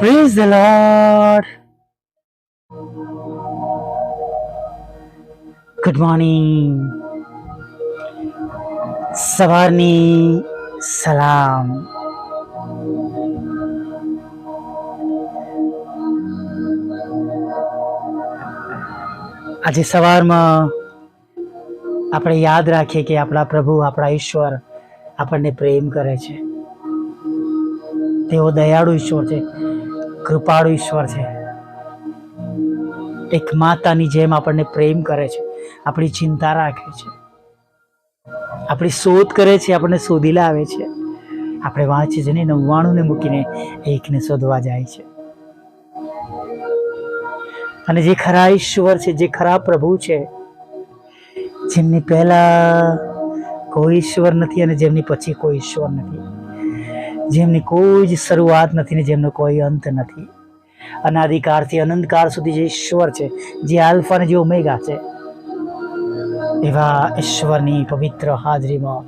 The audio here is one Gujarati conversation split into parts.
Praise the Lord. Good morning સવારની સલામ આજે સવારમાં આપણે યાદ રાખીએ કે આપણા પ્રભુ, આપણા ઈશ્વર આપણને પ્રેમ કરે છે. તેઓ દયાળુ ઈશ્વર છે. કૃપાળુ ઈશ્વર છે. એક માતાની જેમ આપણને પ્રેમ કરે છે. આપણી ચિંતા રાખે છે. આપણી શોધ કરે છે, આપણને શોધી લાવે છે. આપણે વાંચીએ છીએ નવ્વાણુંને મૂકીને એકને શોધવા જાય છે. અને જે ખરા ઈશ્વર છે, જે ખરા પ્રભુ છે, જેમની પહેલા કોઈ ઈશ્વર નથી અને જેમની પછી કોઈ ઈશ્વર નથી. જેમની કોઈ જ શરૂઆત નથી ને જેમનો કોઈ અંત નથી. અનાદિકાળથી અનંતકાળ સુધી જે ઈશ્વર છે, જે આલ્ફા અને જે ઓમેગા છે, એવા ઈશ્વરની પવિત્ર હાજરીમાં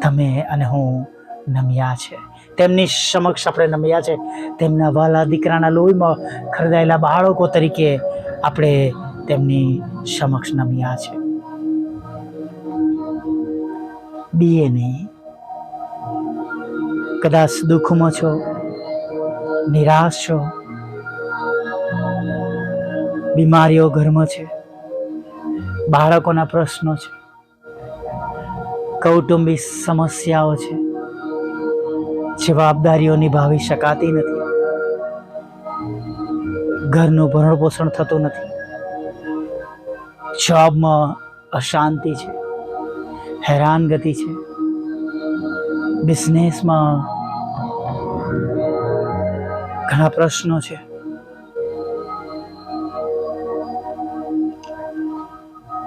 તમે અને હું નમ્યા છે. તેમની સમક્ષ આપણે નમ્યા છે. તેમના વાલા દીકરાના લોહીમાં ખરીદાયેલા બાળકો તરીકે આપણે તેમની સમક્ષ નમ્યા છે. બીએ નહીં કદાચ દુઃખમાં છો, નિરાશ છો, બીમારીઓ ઘરમાં છે, બાળકોના પ્રશ્નો છે, કૌટુંબિક સમસ્યાઓ છે, જવાબદારીઓ નિભાવી શકાતી નથી, ઘરનું ભરણ પોષણ થતું નથી, જોબમાં અશાંતિ છે, હેરાનગતિ છે બિઝનેસમાં ઘણા પ્રશ્નો છે.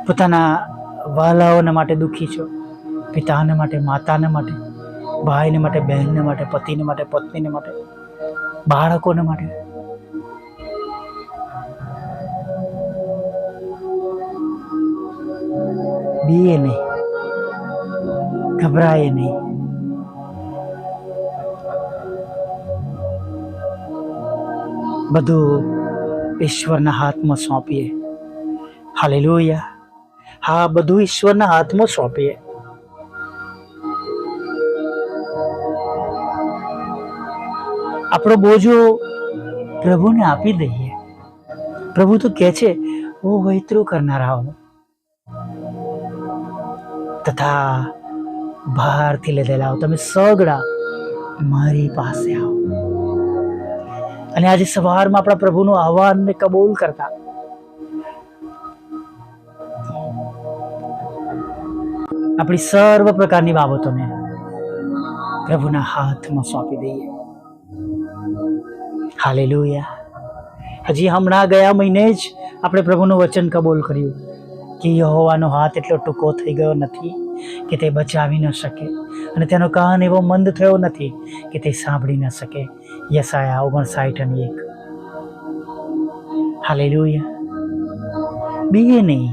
પોતાના વાલાઓને માટે દુઃખી છો, પિતાને માટે, માતાને માટે, ભાઈને માટે, બહેનને માટે, પતિને માટે, પત્નીને માટે, બાળકોને માટે? બીએ નહીં, ગભરાએ નહીં. બધું ઈશ્વરના હાથમાં સોંપીએ હાલેલુયા હા બધું ઈશ્વરના હાથમાં સોંપીએ આપણો બોજો પ્રભુને આપી દઈએ પ્રભુ તો કહે છે ઓ વૈતરું કરનારાઓ તથા બહારથી લીધેલા આવો તમે સગડા મારી પાસે આવો અને આજે સવારમાં આપણા પ્રભુનું આહવાનને કબૂલ કરતા. આપણી સર્વ પ્રકારની બાબતોને પ્રભુના હાથમાં સોંપી દઈએ. હાલેલુયા. હજી હમણાં ગયા મહિને જ આપણે પ્રભુનું વચન કબૂલ કર્યું કે યહોવાનો હાથ એટલો ટૂંકો થઈ ગયો નથી કે તે બચાવી ન શકે અને તેનો કાન એવો મંદ થયો નથી કે તે સાંભળી ન શકે. યસાયા ઓગણસાઠ અને એક હાલેલુયા બીએ નહીં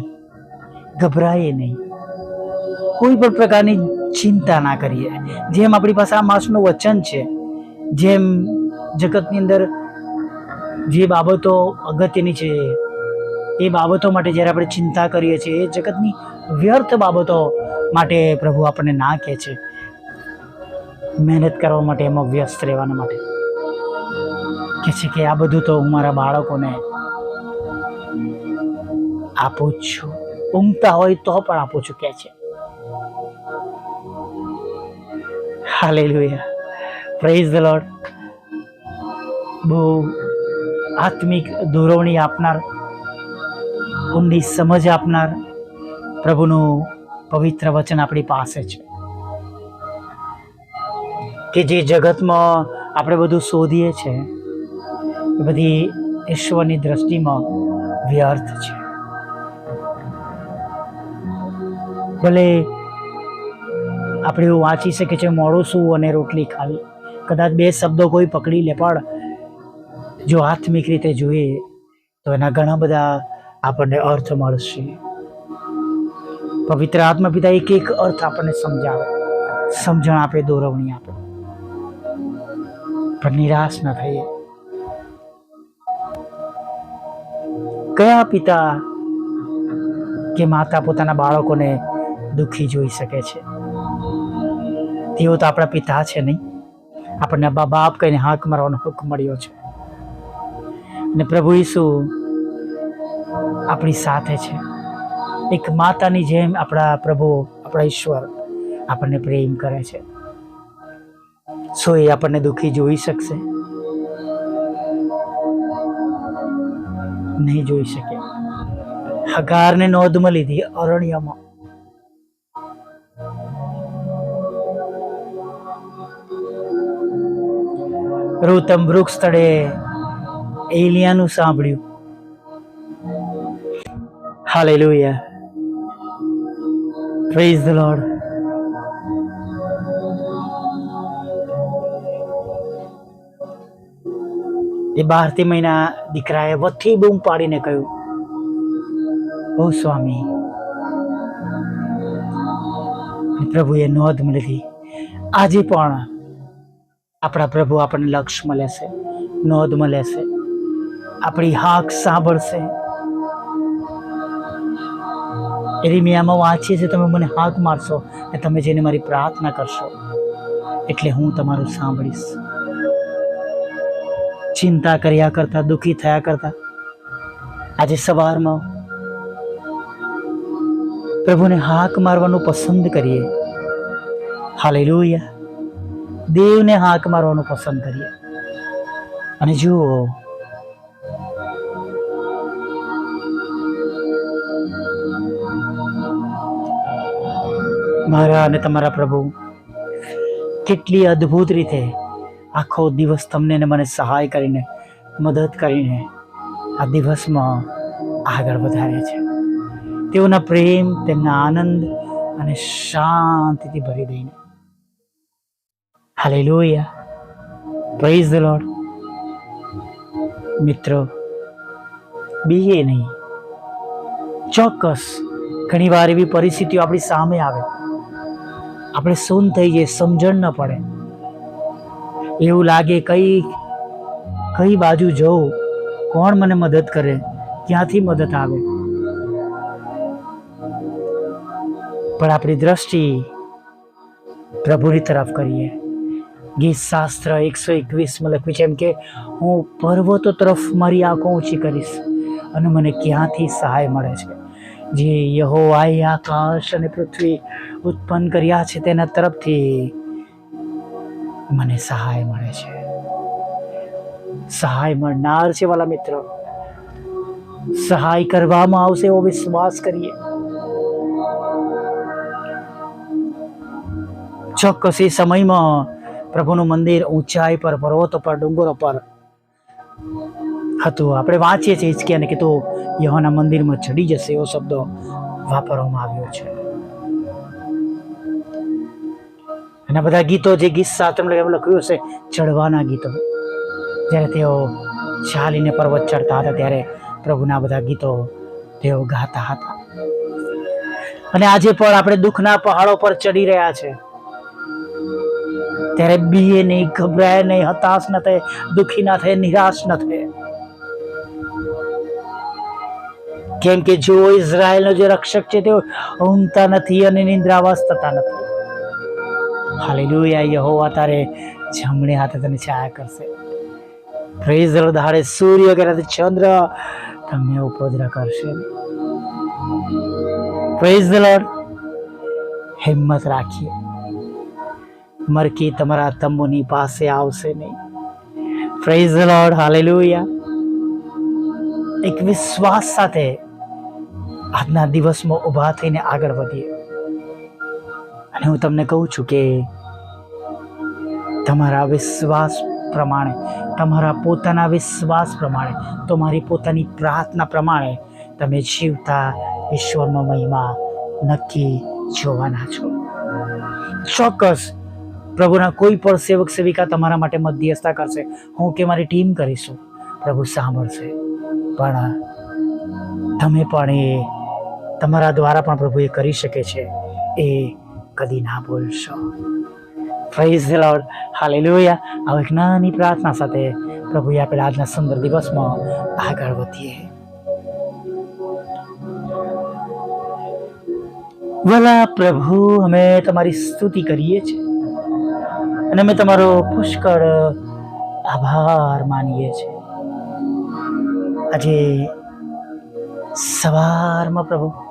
ગભરાઈએ નહીં કોઈ પણ પ્રકારની ચિંતા ના કરીએ જેમ આપણી પાસે આ માસનું વચન છે જેમ જગતની અંદર જે બાબતો અગત્યની છે એ બાબતો માટે જ્યારે આપણે ચિંતા કરીએ છીએ એ જગતની વ્યર્થ બાબતો માટે પ્રભુ આપણને ના કહે છે મહેનત કરવા માટે એમાં વ્યસ્ત રહેવાના માટે કે છે કે આ બધું તો હું મારા બાળકોને આપું જ છું. ઊંઘતા હોય તો પણ આપું છું કે છે. હાલે પ્રેઝ ધ લોર્ડ બહુ આત્મિક દોરવણી આપનાર, ઊંડી સમજ આપનાર પ્રભુનું પવિત્ર વચન આપણી પાસે છે. કે જે જગતમાં આપણે બધું શોધીએ છીએ એ બધી ઈશ્વરની દ્રષ્ટિમાં વ્યર્થ છે. ભલે આપણે એવું વાંચી શકીએ છીએ, મોડું શું અને રોટલી ખાવી. કદાચ બે શબ્દો કોઈ પકડી લે, પણ જો આત્મિક રીતે જોઈએ, તો એના ઘણા બધા આપણને અર્થ મળશે. પવિત્ર આત્મા પિતા એક એક અર્થ આપણને સમજાવે. સમજણ આપે, દોરવણી આપે. પણ નિરાશ ન થઈએ. કયા પિતા કે માતા પોતાના બાળકોને દુઃખી જોઈ શકે છે? તેઓ તો આપણા પિતા છે નહીં. આપણને બા બાપ કહીને હાક મારવાનો હક મળ્યો છે. અને પ્રભુ ઈસુ આપણી સાથે છે. એક માતાની જેમ આપણા પ્રભુ, આપણા ઈશ્વર આપણને પ્રેમ કરે છે. સો એ આપણને દુઃખી જોઈ શકશે? નહીં જોઈ શકે. હગારને નોંધમાં લીધી અરણ્યમાં. રૂતમ વૃક્ષ તળે એલિયાનું સાંભળ્યું. હાલેલુયા. પ્રેઝ ધ લોર્ડ એ બારથી મહિના દીકરાએ વથી બૂમ પાડીને કહ્યું, ઓ સ્વામી. પ્રભુએ નોંધ મળી આજે પણ આપણા પ્રભુ આપણને લક્ષ મળે છે, નોંધ મળે છે. આપણી હાક સાંભળશે. એરિમિયામાં વાંચીએ છીએ, તમે મને હાક મારશો અને તમે જેને મારી પ્રાર્થના કરશો. એટલે હું તમારું સાંભળીશ. ચિંતા કર્યા કરતા, દુઃખી થયા કરતા. આજે સવારમાં પ્રભુને હાક મારવાનું પસંદ કરીએ. હાલેલુયા. દેવને હાક મારવાનું પસંદ કરીએ. અને જુઓ, મારા અને તમારા પ્રભુ કેટલી અદ્ભુત રીતે આખો દિવસ તમને ને મને સહાય કરીને, મદદ કરીને આ દિવસમાં આગળ વધારે છે. તેઓના પ્રેમ, તેમના આનંદ અને શાંતિથી ભરી દઈને. Hallelujah praise the Lord મિત્રો, બીએ નહીં. ચોક્કસ ઘણીવાર એવી પરિસ્થિતિઓ આપણી સામે આવે. આપણે સૂન થઈ જઈએ, સમજણ ન પડે. એવું લાગે કઈ કઈ બાજુ જવું? કોણ મને મદદ કરે? ક્યાંથી મદદ આવે? પણ આપણી દ્રષ્ટિ પ્રભુની તરફ કરીએ. ગીત શાસ્ત્ર એકસો એકવીસમાં લખ્યું છે એમ કે, હું પર્વતો તરફ મારી આંખો ઊંચી કરીશ અને મને ક્યાંથી સહાય મળે છે? જે યહોવાએ આકાશ અને પૃથ્વી ઉત્પન્ન કર્યા છે તેના તરફથી મને સહાય મળે છે. સહાય મળનાર છે વાલા મિત્રો. સહાય કરવામાં આવશે એવો વિશ્વાસ કરીએ. ચોક્કસ એ સમયમાં પ્રભુનું મંદિર ઊંચાઈ પર, પર્વતો પર, ડુંગરો પર હતું. આપણે વાંચીએ છીએ કે કીધું યહોના મંદિરમાં ચડી જશે એવો શબ્દ વાપરવામાં આવ્યો છે. એના બધા ગીતો જે ગીત શાસ્ત્રમાં એમ લખ્યું હશે, ચડવાના ગીતો. જ્યારે તેઓ ચાલીને પર્વત ચડતા હતા, ત્યારે પ્રભુના બધા ગીતો તેઓ ગાતા હતા. અને આજે પણ આપણે દુઃખના પહાડો પર ચડી રહ્યા છે. ત્યારે બીએ નહીં, ગભરાય નહીં, હતાશ ન થાય, દુઃખી ના થાય, નિરાશ ન થાય. કેમ કે જો ઇઝરાયલનો જે રક્ષક છે, તેઓ ઊંઘતા નથી અને નિંદ્રાવાસ થતા નથી. હાલેલુયા, યહોવા, તારે જમણી હાથે તને છાયા કરશે. પ્રેઝ ધારે સૂર્ય કે ચંદ્ર તમને ઉપદ્ર કરશે. પ્રેઝ ધ લોર્ડ હિંમત રાખીએ. મરકી તમારા તંબુની પાસે આવશે નહીં. Praise the Lord hallelujah. એક વિશ્વાસ સાથે આજના દિવસમાં ઊભા થઈને આગળ વધીએ. અને હું તમને કહું છું કે તમારા વિશ્વાસ પ્રમાણે, તમારા પોતાના વિશ્વાસ પ્રમાણે તમારી પોતાની પ્રાર્થના પ્રમાણે તમે જીવતા ઈશ્વરનો મહિમા નક્કી જોવાના છો. ચોક્કસ, પ્રભુના કોઈ પણ સેવક સેવિકા તમારા માટે મધ્યસ્થતા કરશે. હું કે મારી ટીમ કરીશું. પ્રભુ સાંભળશે. પણ તમે પણ એ તમારા દ્વારા પણ પ્રભુ એ કરી શકે છે. એ કદી ના ભૂલશો પ્રેઝ લોર્ડ હાલેલુયા આ એક નાની પ્રાર્થના સાથે પ્રભુએ આપેલા આજના સુંદર દિવસમાં આગળ વધીએ વલા પ્રભુ અમે તમારી સ્તુતિ કરીએ છીએ અને અમે તમારો પુષ્કળ આભાર માનીએ છીએ આજે સવારમાં પ્રભુ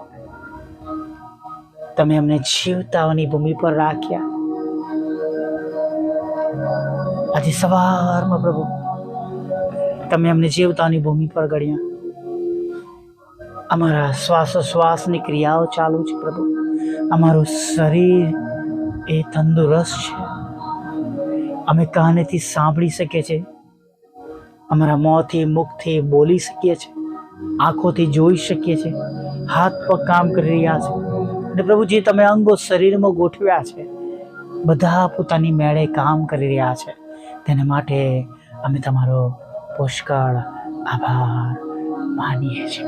તમે અમને જીવતાઓની ભૂમિ પર રાખ્યા. આજે સવારમાં પ્રભુ, તમે અમને જીવતાની ભૂમિ પર ગણ્યા. અમારા શ્વાસોશ્વાસની ક્રિયાઓ ચાલુ છે પ્રભુ. અમારું શરીર એ તંદુરસ્ત છે. અમે કાનેથી સાંભળી શકીએ છીએ. અમારા મોંથી, મુખથી બોલી શકીએ છીએ. આંખોથી જોઈ શકીએ છીએ. હાથ પગ કામ કરી રહ્યા છે અને પ્રભુ જે તમે અંગો શરીરમાં ગોઠવ્યા છે. બધા પોતાની મેળે કામ કરી રહ્યા છે. તેને માટે અમે તમારો પુષ્કળ આભાર માનીએ છીએ.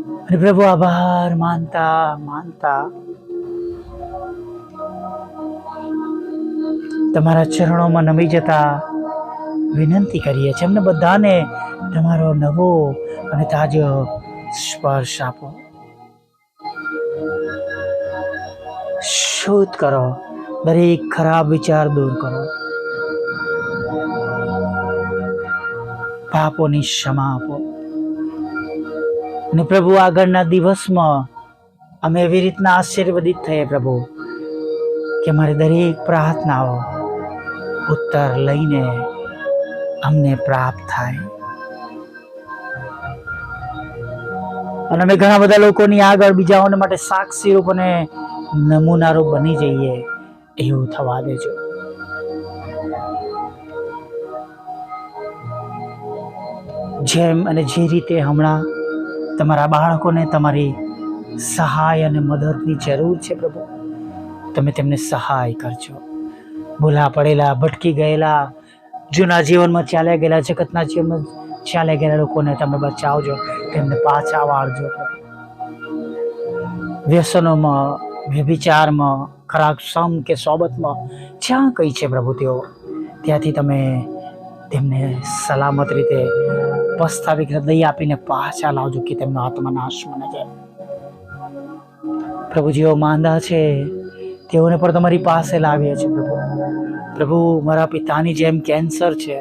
અને પ્રભુ, આભાર માનતા માનતા તમારા ચરણોમાં નમી જતા વિનંતી કરીએ છીએ. અમને બધાને તમારો નવો અને તાજો સ્પર્શ આપો. શુદ્ધ કરો. દરેક ખરાબ વિચાર દૂર કરો. પાપોની ક્ષમા આપો. અને પ્રભુ, આગળના દિવસમાં અમે એવી રીતના આશીર્વદિત થઈએ પ્રભુ, કે મારી દરેક પ્રાર્થનાઓ ઉત્તર લઈને અમને પ્રાપ્ત થાય. અને અમે ઘણા બધા લોકોની આગળ બીજાઓને માટે સાક્ષીરૂપ અને નમૂનારૂપ બની જઈએ એવું થવા દેજો. જેમ અને જે રીતે હમણાં તમારા બાળકોને તમારી સહાય અને મદદની જરૂર છે પ્રભુ, તમે તેમને સહાય કરજો. ભૂલા પડેલા, ભટકી ગયેલા, જૂના જીવનમાં ચાલ્યા ગયેલા, જગતના જીવનમાં ચાલ્યા ગયેલા લોકોને તમે બચાવજો. તેમને પાછા વાળજો. વ્યસનોમાં, વ્યભિચારમાં ખરાક સમ કે સોબતમાં જ્યાં કઈ છે પ્રભુ તેઓ, ત્યાંથી તમે તેમને સલામત રીતે પસ્તાવી હૃદય આપીને પાછા લાવજો કે તેમનો આત્મા નાશમાં ન જાય. પ્રભુ જેઓ માંદા છે, તેઓને પણ તમારી પાસે લાવીએ છીએ પ્રભુ. પ્રભુ, મારા પિતાની જેમ કેન્સર છે,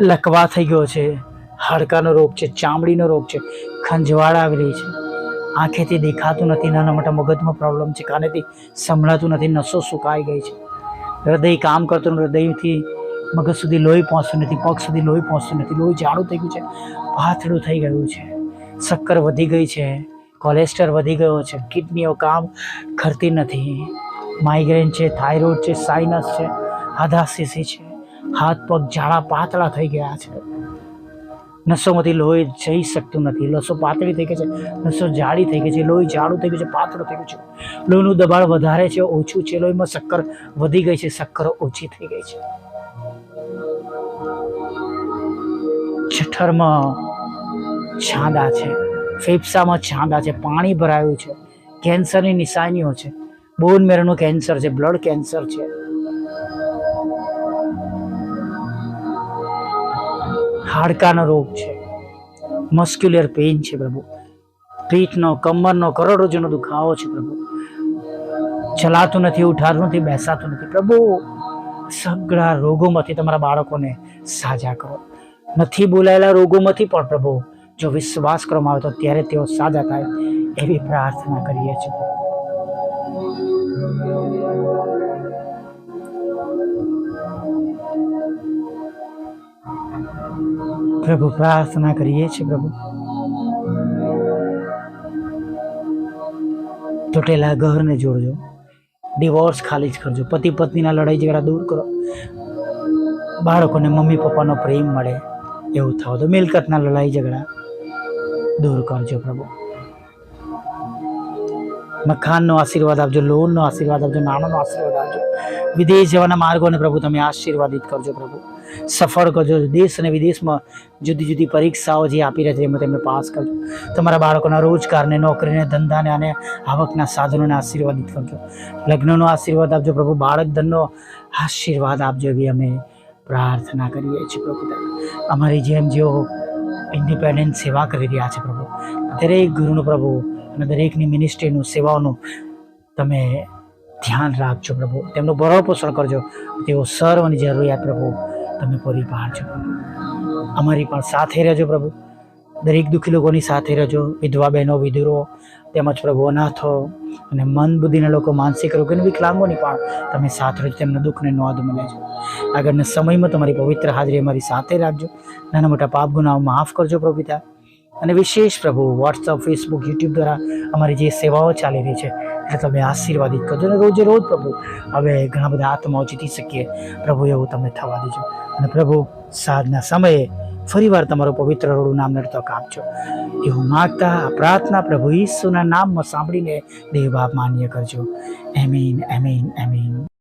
લકવા થઈ ગયો છે હાડકાનો રોગ છે, ચામડીનો રોગ છે, ખંજવાળ આવી રહી છે. આંખેથી દેખાતું નથી, નાના મોટા મગજમાં પ્રોબ્લેમ છે, કાનેથી સંભળાતું નથી, નસો સુકાઈ ગઈ છે. હૃદય કામ કરતું હૃદયથી મગજ સુધી લોહી પહોંચતું નથી, પગ સુધી લોહી પહોંચતું નથી, લોહી જાડું થઈ ગયું છે પાથળું થઈ ગયું છે. શક્કર વધી ગઈ છે કોલેસ્ટર વધી ગયો છે, કિડનીઓ કામ કરતી નથી. માઇગ્રેન છે થાઇરોઇડ છે સાઇનસ છે આધાશીસી છે, હાથ પગ જાડા પાતળા થઈ ગયા છે. નસોમાંથી લોહી જઈ શકતું નથી. નસો પાતળી થઈ ગઈ છે, નસો જાડી થઈ ગઈ છે, લોહી જાડું થઈ ગયું છે, પાતળું થઈ ગયું છે. લોહીનું દબાણ વધારે છે, ઓછું છે, લોહીમાં શક્કર વધી ગઈ છે, શક્કર ઓછી થઈ ગઈ છે. જઠરમાં છાંદા છે, ફેફસામાં છાંદા છે, પાણી ભરાયું છે, કેન્સરની નિશાનીઓ છે, બોન મેરનું કેન્સર છે, બ્લડ કેન્સર છે. હાડકાનો રોગ છે. મસ્ક્યુલર પેઇન છે પ્રભુ. પીઠનો, કમરનો, કરોડરજ્જુનો દુખાવો છે પ્રભુ. ચલાતું નથી, ઉઠાતું નથી, બેસાતું નથી. પ્રભુ, સગળા રોગોમાંથી તમારા બાળકોને સાજા કરો. નથી બોલાયેલા રોગોમાંથી પણ પ્રભુ, જો વિશ્વાસ કરવામાં આવે તો ત્યારે તેઓ સાજા થાય એવી પ્રાર્થના કરીએ છીએ. પ્રભુ. પ્રાર્થના કરીએ છીએ પ્રભુ. તૂટેલા ઘરને જોડજો. ડિવોર્સ ખાલી જ કરજો. પતિ પત્નીના લડાઈ ઝઘડા દૂર કરો. બાળકોને મમ્મી પપ્પાનો પ્રેમ મળે એવું થાવ તો મિલકતના લડાઈ ઝઘડા દૂર કરજો પ્રભુ. મખાનનો આશીર્વાદ આપજો, લોનનો આશીર્વાદ આપજો, નાણાંનો આશીર્વાદ આપજો. વિદેશ જવાના માર્ગોને પ્રભુ તમે આશીર્વાદિત કરજો પ્રભુ. સફળ કરજો. દેશ અને વિદેશમાં જુદી જુદી પરીક્ષાઓ જે આપી રહ્યા છે, એમાં તેમને પાસ કરજો. તમારા બાળકોના રોજગારને, નોકરીને, ધંધાને અને આવકના સાધનોને આશીર્વાદિત કરજો લગ્નનો આશીર્વાદ આપજો પ્રભુ. બાળક ધનનો આશીર્વાદ આપજો એવી અમે પ્રાર્થના કરીએ છીએ પ્રભુ અમારી જેમ જેઓ ઇન્ડિપેન્ડન્ટ સેવા કરી રહ્યા છે પ્રભુ. દરેક ગુરુનું પ્રભુ અને દરેકની મિનિસ્ટ્રીનું સેવાઓનું તમે ધ્યાન રાખજો પ્રભુ. તેમનું ભરણ પોષણ કરજો. તેઓ સર્વની જરૂરિયાત પ્રભુ તમે પૂરી પાડજો અમારી પણ સાથે રહેજો પ્રભુ. દરેક દુઃખી લોકોની સાથે રહેજો. વિધવા બહેનો, વિધુરો, તેમજ પ્રભુ અનાથો અને મન બુદ્ધિના લોકો, માનસિક રોગ અને વિકલાંગોની પણ તમે સાથે રહેજો, તેમના દુઃખને નોંધ મળે છે આગળના સમયમાં તમારી પવિત્ર હાજરી અમારી સાથે રાખજો. નાના મોટા પાપ ગુનાઓ માફ કરજો પ્રભુ અને વિશેષ પ્રભુ વોટ્સઅપ ફેસબુક યુટ્યુબ દ્વારા અમારી જે સેવાઓ ચાલી રહી છે એટલે તમે આશીર્વાદિત કરજો અને રોજે રોજ પ્રભુ. હવે ઘણા બધા આત્માઓ જીતી શકીએ. પ્રભુ, એવું તમને થવા દેજો. અને પ્રભુ, સાંજના સમયે ફરીવાર તમારું પવિત્ર રોડું નામ નડતક આપજો એવું માગતા પ્રાર્થના પ્રભુ ઈસુના નામમાં સાંભળીને દેવ બાપ માન્ય કરજો. એમીન એમીન એમીન